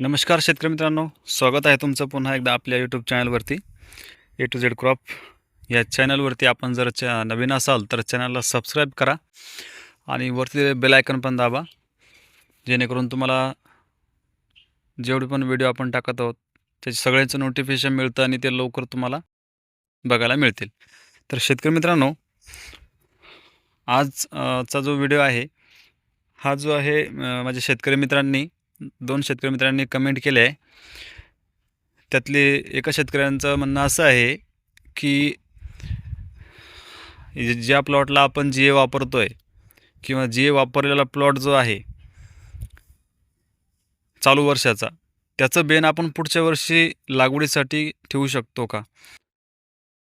नमस्कार शेतकरी मित्रांनो स्वागत आहे तुमचं पुन्हा एकदा आपल्या यूट्यूब चॅनलवरती ए टू झेड क्रॉप या चॅनलवरती आपण जर च्या नवीन असाल तर चॅनलला सबस्क्राईब करा आणि वरती बेल आयकन पण दाबा जेणेकरून तुम्हाला जेवढे पण व्हिडिओ आपण टाकत आहोत त्याचे सगळ्यांचं नोटिफिकेशन मिळतं आणि ते लवकर तुम्हाला बघायला मिळतील. तर शेतकरी मित्रांनो आजचा जो व्हिडिओ आहे हा जो आहे माझ्या शेतकरी मित्रांनी दोन शेतकरी मित्रांनी कमेंट केले. आहे त्यातले एका शेतकऱ्यांचं म्हणणं असं आहे की ज्या प्लॉटला आपण जी ए वापरतो आहे किंवा जी ए वापरलेला प्लॉट जो आहे चालू वर्षाचा त्याचं बेन आपण पुढच्या वर्षी लागवडीसाठी ठेवू शकतो का?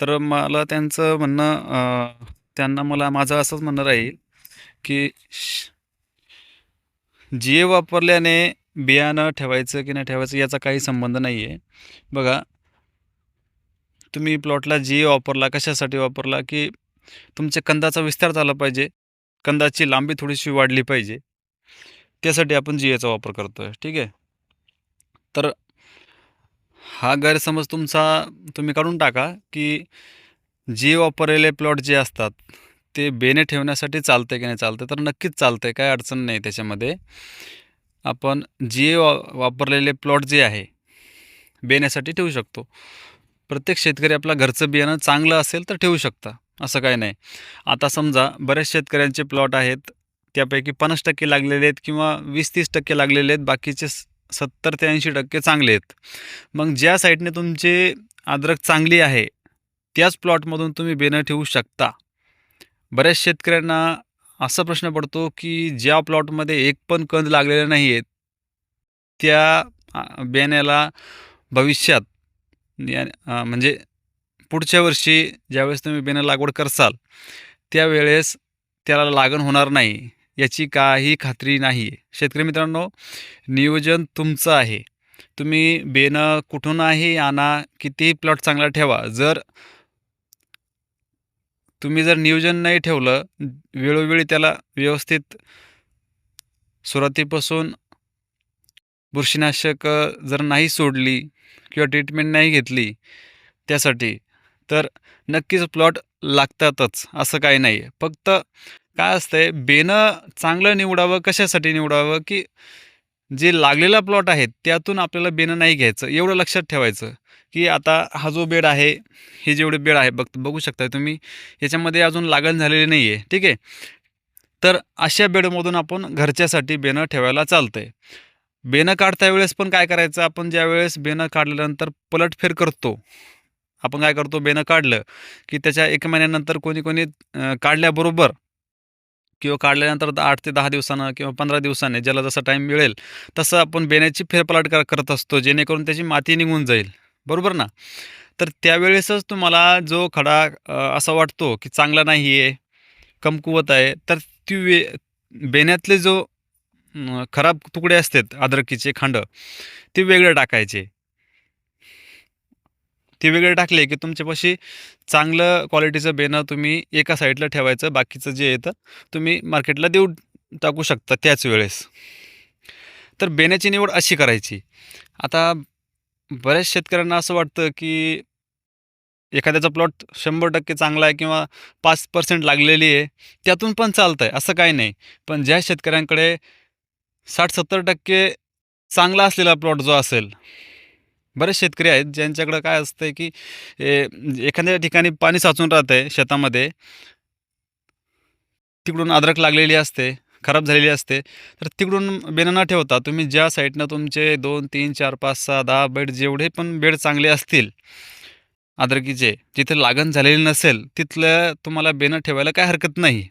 तर मला त्यांचं म्हणणं त्यांना मला माझं असंच म्हणणं राहील की जे वापरल्याने बियाणं ठेवायचं की नाही ठेवायचं याचा काही संबंध नाही आहे बघा तुम्ही प्लॉटला जी ए वापरला कशासाठी वापरला की तुमच्या कंदाचा विस्तार झाला पाहिजे कंदाची लांबी थोडीशी वाढली पाहिजे त्यासाठी आपण जी एचा वापर करतो आहे ठीक आहे? तर हा गैरसमज तुमचा तुम्ही काढून टाका की जी वापरलेले प्लॉट जे असतात ते बेने ठेवण्यासाठी चालतं की नाही चालतं तर नक्कीच चालतं आहे काय अडचण नाही त्याच्यामध्ये. आपण जे वा वापरलेले प्लॉट जे आहे बेण्यासाठी ठेवू शकतो. प्रत्येक शेतकरी आपला घरचं बियाणं चांगलं असेल तर ठेवू शकता असं काय नाही. आता समजा बऱ्याच शेतकऱ्यांचे प्लॉट आहेत त्यापैकी पन्नास टक्के लागलेले आहेत किंवा वीस तीस टक्के लागलेले आहेत बाकीचे स- सत्तर ते ऐंशी टक्के चांगले आहेत. मग ज्या साईडने तुमचे अद्रक चांगली आहे त्याच प्लॉटमधून तुम्ही बेणं ठेवू शकता. बऱ्याच शेतकऱ्यांना असा प्रश्न पडतो की ज्या प्लॉटमध्ये एक पण कंद लागलेले नाही आहेत त्या बियाण्याला भविष्यात या- म्हणजे पुढच्या वर्षी ज्यावेळेस तुम्ही बेणं लागवड करसाल त्यावेळेस त्याला लागण होणार नाही याची काही खात्री नाही आहे शेतकरी मित्रांनो नियोजन तुमचं आहे. तुम्ही बेणं कुठूनही आणा कितीही प्लॉट चांगला ठेवा. जर तुम्ही जर नियोजन नाही ठेवलं वेळोवेळी त्याला व्यवस्थित सुरुवातीपासून बुरशीनाशक जर नाही सोडली किंवा ट्रीटमेंट नाही घेतली त्यासाठी तर नक्कीच प्लॉट लागतातच असं काही नाही आहे फक्त काय असतंय बेणं चांगलं निवडावं कशासाठी निवडावं की जे लागलेला प्लॉट आहे त्यातून आपल्याला बेणं नाही घ्यायचं एवढं लक्षात ठेवायचं. की आता हा जो बेड आहे हे जेवढे बेड आहे बघ बघू शकता तुम्ही याच्यामध्ये अजून लागण झालेली नाही आहे ठीक आहे? तर अशा बेडमधून आपण घरच्यासाठी बेणं ठेवायला चालतं आहे बेणं काढता वेळेस पण काय करायचं आपण ज्यावेळेस बेणं काढल्यानंतर पलटफेर करतो आपण काय करतो बेणं काढलं की त्याच्या एक महिन्यानंतर कोणी कोणी काढल्याबरोबर किंवा काढल्यानंतर आठ ते दहा दिवसानं किंवा पंधरा दिवसाने ज्याला जसा टाईम मिळेल तसं आपण बेण्याची फेरपलाट कर करत असतो जेणेकरून त्याची माती निघून जाईल. बरोबर ना? तर त्यावेळेसच तुम्हाला जो खडा असा वाटतो की चांगला नाही आहे कमकुवत आहे तर ती वे बेण्यातले जो खराब तुकडे असतात अद्रकीचे खांड ते वेगळे टाकायचे. ते वेगळे टाकले की तुमच्यापाशी चांगलं क्वालिटीचं बेणं तुम्ही एका साईडला ठेवायचं बाकीचं जे येतं तुम्ही मार्केटला देऊ टाकू शकता त्याच वेळेस. तर बेण्याची निवड अशी करायची. आता बऱ्याच शेतकऱ्यांना असं वाटतं की एखाद्याचा प्लॉट शंभर टक्के चांगला आहे किंवा पाच पर्सेंट लागलेली आहे त्यातून पण चालतं आहे असं काही नाही. पण ज्या शेतकऱ्यांकडे साठ सत्तर टक्के चांगला असलेला प्लॉट जो असेल बरेच शेतकरी आहेत ज्यांच्याकडं काय असतं आहे की एखाद्या ठिकाणी पाणी साचून राहतं आहे शेतामध्ये तिकडून अद्रक लागलेली असते खराब झालेली असते. तर तिकडून बेणं न ठेवता तुम्ही ज्या साईडनं तुमचे दोन तीन चार पाच सहा दहा बेड जेवढे पण बेड चांगले असतील अद्रकीचे जिथे लागण झालेली नसेल तिथलं तुम्हाला बेणं ठेवायला काय हरकत नाही.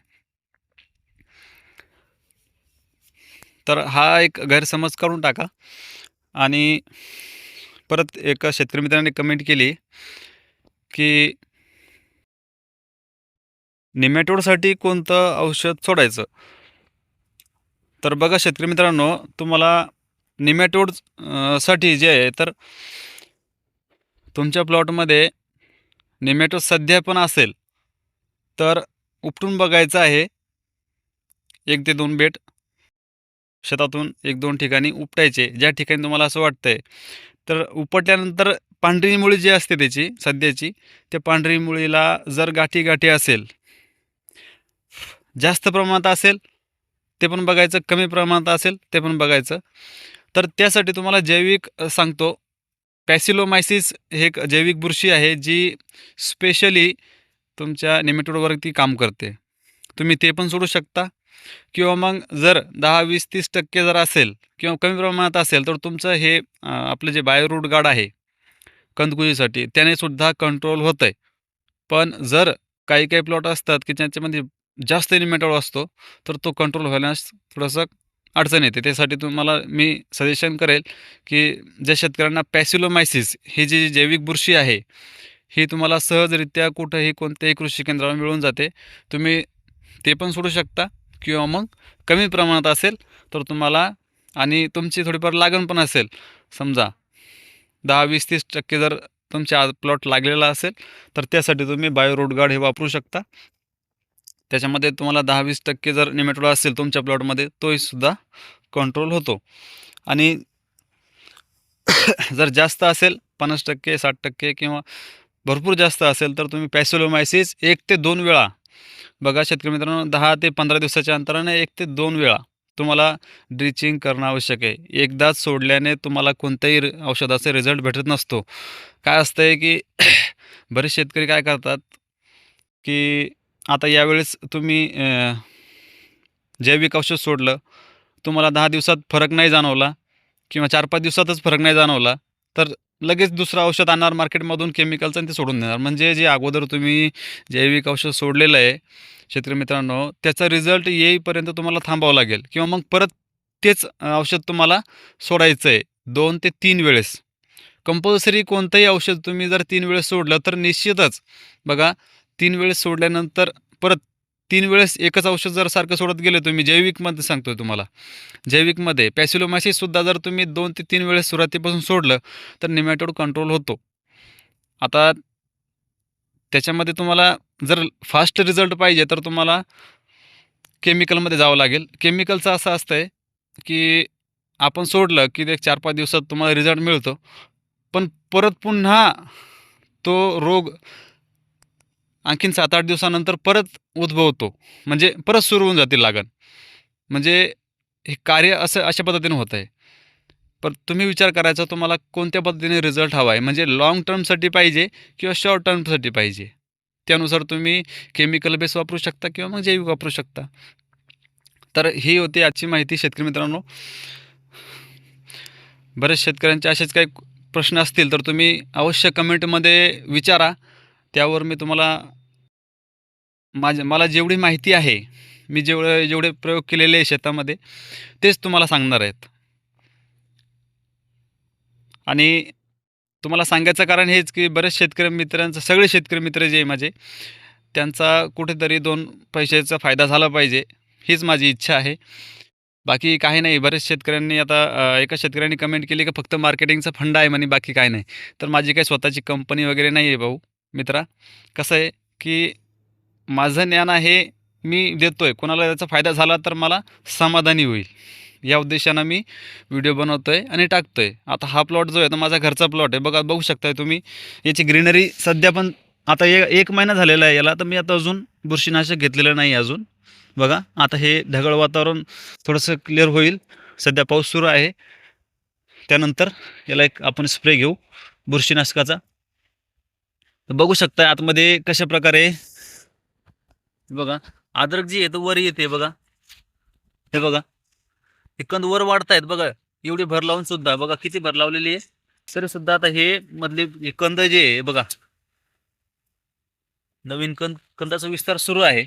तर हा एक गैरसमज करून टाका. आणि परत एका शेतकरी मित्राने कमेंट केली की निमॅटोडसाठी कोणतं औषध सोडायचं? तर बघा शेतकरी मित्रांनो तुम्हाला निमॅटोडसाठी जे आहे तर तुमच्या प्लॉटमध्ये निमॅटोड सध्या पण असेल तर उपटून बघायचं आहे. एक ते दोन बेट शेतातून एक दोन ठिकाणी उपटायचे ज्या ठिकाणी तुम्हाला असं वाटतंय. तर उपटल्यानंतर पांढरी मुळी जी असते त्याची सध्याची त्या पांढरी मुळीला जर गाठी गाठी असेल जास्त प्रमाणात असेल ते पण बघायचं कमी प्रमाणात असेल ते पण बघायचं. तर त्यासाठी तुम्हाला जैविक सांगतो. पॅसिलोमायसिस हे एक जैविक बुरशी आहे जी स्पेशली तुमच्या निमेटोडवरती काम करते. तुम्ही ते पण सोडू शकता. किंवा मग जर दहा वीस तीस टक्के जर असेल किंवा कमी प्रमाणात असेल तर तुमचं हे आपलं जे बायोरूट गार्ड आहे कंदकुजीसाठी त्याने सुद्धा कंट्रोल होतं आहे पण जर काही काही प्लॉट असतात की ज्यांच्यामध्ये जास्त एलिमेंटवर असतो तर तो कंट्रोल होण्यास थोडंसं अडचण येते. त्यासाठी तुम्हाला मी सजेशन करेल की ज्या शेतकऱ्यांना पॅसिलोमायसिस ही जी जैविक बुरशी आहे ही तुम्हाला सहजरित्या कुठंही कोणत्याही कृषी केंद्रावर मिळून जाते. तुम्ही ते पण सोडू शकता किंवा मग कमी प्रमाणात असेल तर तुम्हाला आणि तुमची थोडीफार लागण पण असेल. समजा दहा वीस तीस टक्के जर तुमच्या प्लॉट लागलेला असेल तर त्यासाठी तुम्ही बायोरोड गार्ड हे वापरू शकता. त्याच्यामध्ये तुम्हाला दहा वीस टक्के जर निमेटोडा असेल तुमच्या प्लॉटमध्ये तोही सुद्धा कंट्रोल होतो. आणि जर जास्त असेल पन्नास टक्के साठ टक्के किंवा भरपूर जास्त असेल तर तुम्ही पॅसिलोमायसिस एक ते दोन वेळा. बघा शेतकरी मित्रांनो दहा ते पंधरा दिवसाच्या अंतराने एक ते दोन वेळा तुम्हाला ड्रिचिंग करणं आवश्यक आहे. एकदाच सोडल्याने तुम्हाला कोणत्याही औषधाचा औषधाचे रिझल्ट भेटत नसतो. काय असतं आहे की बरेच शेतकरी काय करतात की आता यावेळेस तुम्ही जैविक औषध सोडलं तुम्हाला दहा दिवसात फरक नाही जाणवला किंवा चार पाच दिवसातच फरक नाही जाणवला तर लगेच दुसरं औषध आणणार मार्केटमधून केमिकलचं आणि ते सोडून देणार. म्हणजे जे अगोदर तुम्ही जैविक औषध सोडलेलं आहे शेतकरी मित्रांनो त्याचा रिझल्ट येईपर्यंत तुम्हाला थांबावं लागेल किंवा मग परत तेच औषध तुम्हाला सोडायचं आहे दोन ते तीन वेळेस. कंपल्सरी कोणतंही औषध तुम्ही जर तीन वेळेस सोडलं तर निश्चितच बघा तीन वेळेस सोडल्यानंतर परत तीन वेळेस एकच औषध जर सारखं सोडत गेले तुम्ही जैविकमध्ये सांगतोय तुम्हाला. जैविकमध्ये पॅसिलोमायसिससुद्धा जर तुम्ही दोन ते तीन वेळेस सुरुवातीपासून सोडलं तर निमॅटोड कंट्रोल होतो. आता त्याच्यामध्ये तुम्हाला जर फास्ट रिझल्ट पाहिजे तर तुम्हाला केमिकलमध्ये जावं लागेल. केमिकलचं असं असतं आहे की आपण सोडलं की ते चार पाच दिवसात तुम्हाला रिझल्ट मिळतो. पण परत पुन्हा तो रोग आणखीन सात आठ दिवसानंतर परत उद्भवतो. म्हणजे परत सुरू होऊन जातील लागण. म्हणजे हे कार्य असं अशा पद्धतीने होत आहे पण तुम्ही विचार करायचा तुम्हाला कोणत्या पद्धतीने रिझल्ट हवा आहे? म्हणजे लाँग टर्मसाठी पाहिजे किंवा शॉर्ट टर्मसाठी पाहिजे? त्यानुसार तुम्ही केमिकल बेस वापरू शकता किंवा मग जैविक वापरू शकता. तर ही होती आजची माहिती शेतकरी मित्रांनो. बरेच शेतकऱ्यांचे असेच काही प्रश्न असतील तर तुम्ही अवश्य कमेंटमध्ये विचारा. त्यावर मी तुम्हाला माझ्या मला जेवढी माहिती आहे मी जेवढे जेवढे प्रयोग केलेले आहे शेतामध्ये तेच तुम्हाला सांगणार आहेत. आणि तुम्हाला सांगायचं कारण हेच की बरेच शेतकरी मित्रांचं सगळे शेतकरी मित्र जे आहे माझे त्यांचा कुठेतरी दोन पैशाचा फायदा झाला पाहिजे हीच माझी इच्छा आहे. बाकी काही नाही बरेच शेतकऱ्यांनी आता एका शेतकऱ्यांनी कमेंट केली की फक्त मार्केटिंगचा फंड आहे म्हणे बाकी काय नाही. तर माझी काही स्वतःची कंपनी वगैरे नाही आहे भाऊ. मित्रा कसं आहे की माझं ज्ञान आहे मी देतो आहे कोणाला त्याचा फायदा झाला तर मला समाधानी होईल. या उद्देशानं मी व्हिडिओ बनवतो आहे आणि टाकतो आहे आता हा प्लॉट जो आहे तो माझा घरचा प्लॉट आहे. बघा बघू शकताय तुम्ही याची ग्रीनरी सध्या पण आता ए एक महिना झालेला आहे याला तर मी आता अजून बुरशीनाशक घेतलेलं नाही अजून. बघा आता हे ढगळ वातावरण थोडंसं क्लिअर होईल. सध्या पाऊस सुरू आहे. त्यानंतर याला एक आपण स्प्रे घेऊ बुरशीनाशकाचा. बघू शकता आतमध्ये कशा प्रकारे. बघा अद्रक जी आहे तो वर येते बघा. हे बघा हे कंद वर वाढतायत बघा. एवढी भर लावून सुद्धा बघा किती भर लावलेली आहे. तरी सुद्धा आता हे मधले हे कंद जे आहे बघा. नवीन कंद कंदाचा विस्तार सुरू आहे.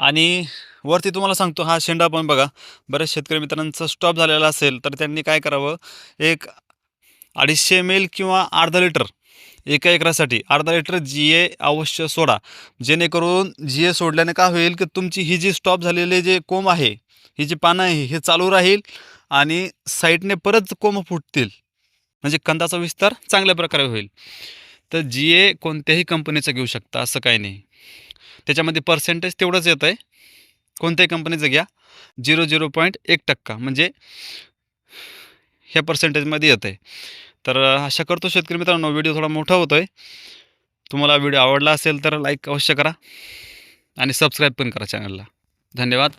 आणि वरती तुम्हाला सांगतो हा शेंडा पण बघा. बऱ्याच शेतकरी मित्रांचा स्टॉप झालेला असेल तर त्यांनी काय करावं? एक अडीचशे एम एल किंवा अर्धा लिटर एका एकरासाठी. अर्धा लिटर जी ए अवश्य सोडा. जेणेकरून जी ए सोडल्याने काय होईल की तुमची ही जी स्टॉप झालेले जे कोंब आहे ही जी पानं आहे हे चालू राहील आणि साईडने परत कोंब फुटतील. म्हणजे कंदाचा विस्तार चांगल्या प्रकारे होईल. तर जी ए कोणत्याही कंपनीचं घेऊ शकता असं काही नाही. त्याच्यामध्ये पर्सेंटेज तेवढंच येतं आहे कोणत्याही कंपनीचं घ्या. झिरो झिरो पॉईंट एक टक्का. म्हणजे ह्या पर्सेंटेजमध्ये येतं आहे तर आशा करतो शेतकरी मित्रांनो व्हिडिओ थोडा मोठा होतो आहे तुम्हाला व्हिडिओ आवडला असेल तर लाईक अवश्य करा आणि सबस्क्राईब पण करा चॅनलला. धन्यवाद.